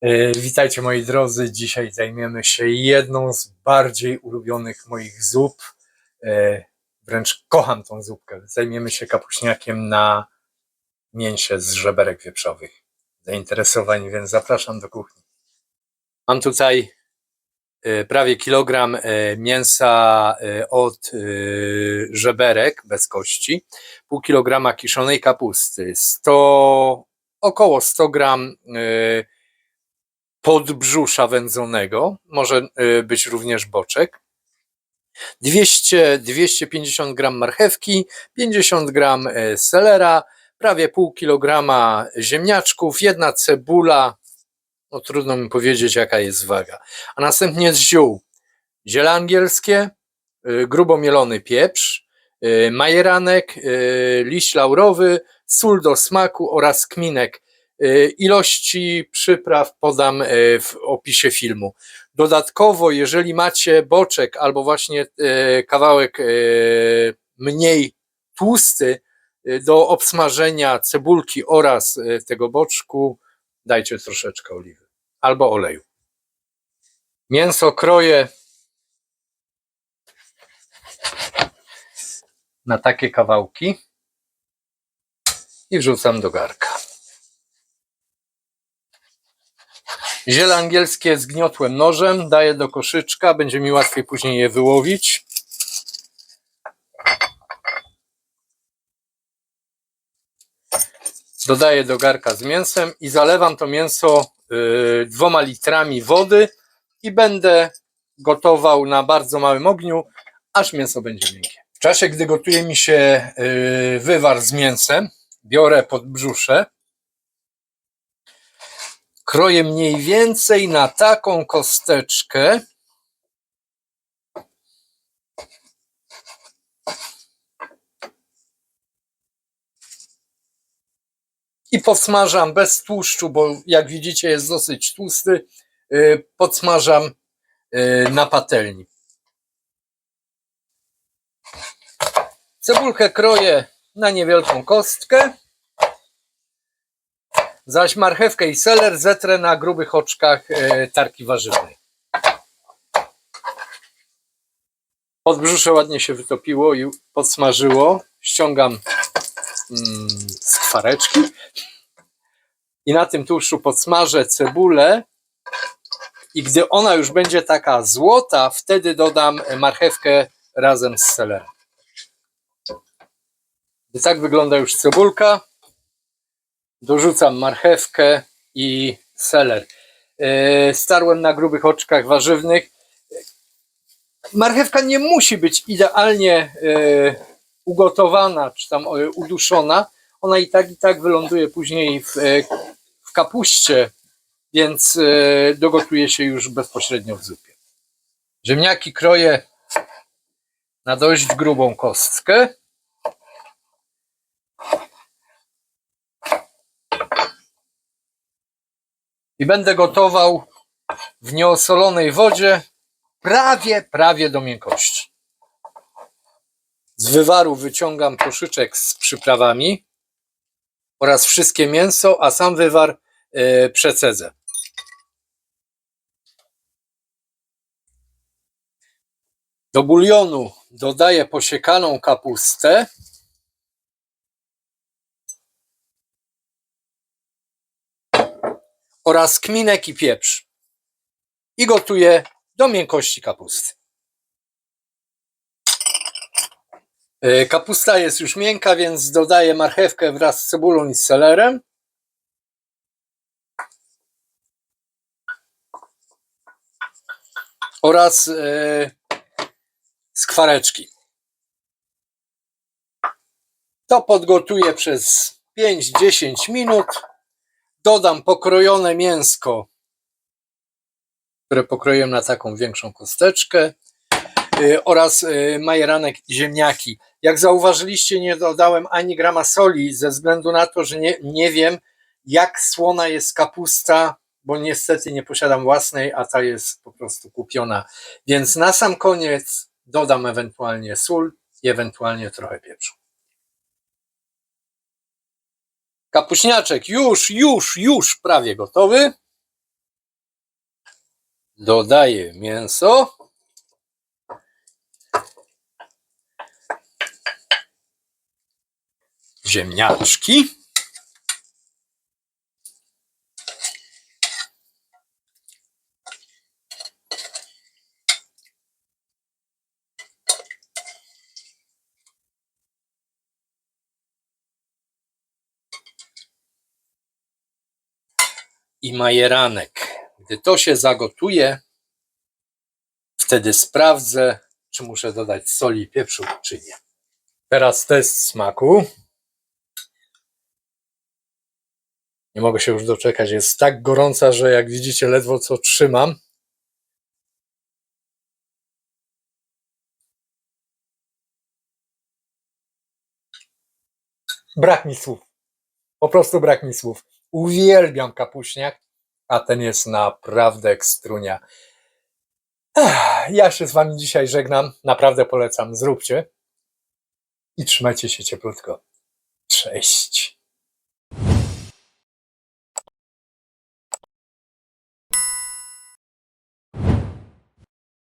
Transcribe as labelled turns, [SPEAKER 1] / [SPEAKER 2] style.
[SPEAKER 1] E, Witajcie moi drodzy. Dzisiaj zajmiemy się jedną z bardziej ulubionych moich zup. E, Wręcz kocham tą zupkę. Zajmiemy się kapuśniakiem na mięsie z żeberek wieprzowych. Zainteresowani, więc zapraszam do kuchni. Mam tutaj e, prawie kilogram mięsa od żeberek bez kości, pół kilograma kiszonej kapusty, 100, około 100 gram podbrzusza wędzonego, może y, być również boczek, 200, 250 gram marchewki, 50 gram y, selera, prawie pół kilograma ziemniaczków, jedna cebula, no trudno mi powiedzieć jaka jest waga, a następnie z ziół. Ziele angielskie, y, grubo mielony pieprz, y, majeranek, liść laurowy, sól do smaku oraz kminek. Y, Ilości przypraw podam y, w opisie filmu. Dodatkowo, jeżeli macie boczek albo właśnie y, kawałek mniej tłusty do obsmażenia cebulki oraz tego boczku, dajcie troszeczkę oliwy albo oleju. Mięso kroję na takie kawałki i wrzucam do garka. Ziele angielskie zgniotłem nożem, daję do koszyczka, będzie mi łatwiej później je wyłowić. Dodaję do garka z mięsem i zalewam to mięso y, dwoma litrami wody i będę gotował na bardzo małym ogniu, aż mięso będzie miękkie. W czasie, gdy gotuje mi się y, wywar z mięsem, biorę podbrzusze, kroję mniej więcej na taką kosteczkę. I podsmażam bez tłuszczu, bo jak widzicie jest dosyć tłusty. y, Podsmażam y, na patelni. Cebulkę kroję na niewielką kostkę. Zaś marchewkę i seler zetrę na grubych oczkach e, tarki warzywnej. Podbrzusze ładnie się wytopiło i podsmażyło. Ściągam mm, skwareczki i na tym tłuszczu podsmażę cebulę i gdy ona już będzie taka złota, wtedy dodam marchewkę razem z selerem. I tak wygląda już cebulka dorzucam marchewkę i seler. Yy, Starłem na grubych oczkach warzywnych. Marchewka nie musi być idealnie yy, ugotowana czy tam yy, uduszona. Ona i tak i tak wyląduje później w, w kapuście, więc dogotuje się już bezpośrednio w zupie. Ziemniaki kroję na dość grubą kostkę. I będę gotował w nieosolonej wodzie prawie, prawie do miękkości. Z wywaru wyciągam koszyczek z przyprawami oraz wszystkie mięso, a sam wywar e, przecedzę. Do bulionu dodaję posiekaną kapustę oraz kminek i pieprz. I gotuję do miękkości kapusty. E, Kapusta jest już miękka, więc dodaję marchewkę wraz z cebulą i selerem. Oraz e, skwareczki. To podgotuję przez 5-10 minut dodam pokrojone mięsko, które pokroiłem na taką większą kosteczkę y, oraz y, majeranek i ziemniaki. Jak zauważyliście, nie dodałem ani grama soli ze względu na to, że nie, nie wiem, jak słona jest kapusta, bo niestety nie posiadam własnej, a ta jest po prostu kupiona. Więc na sam koniec dodam ewentualnie sól i ewentualnie trochę pieprzu. Kapuśniaczek już, już, już prawie gotowy. Dodaję mięso. Ziemniaczki. I majeranek. Gdy to się zagotuje, wtedy sprawdzę, czy muszę dodać soli i pieprzu, czy nie. Teraz test smaku. Nie mogę się już doczekać. Jest tak gorąca, że jak widzicie, ledwo co trzymam. Brak mi słów. Po prostu brak mi słów. Uwielbiam kapuśniak, a ten jest naprawdę ekstrunia. Ja się z wami dzisiaj żegnam. Naprawdę polecam. Zróbcie. I trzymajcie się cieplutko. Cześć.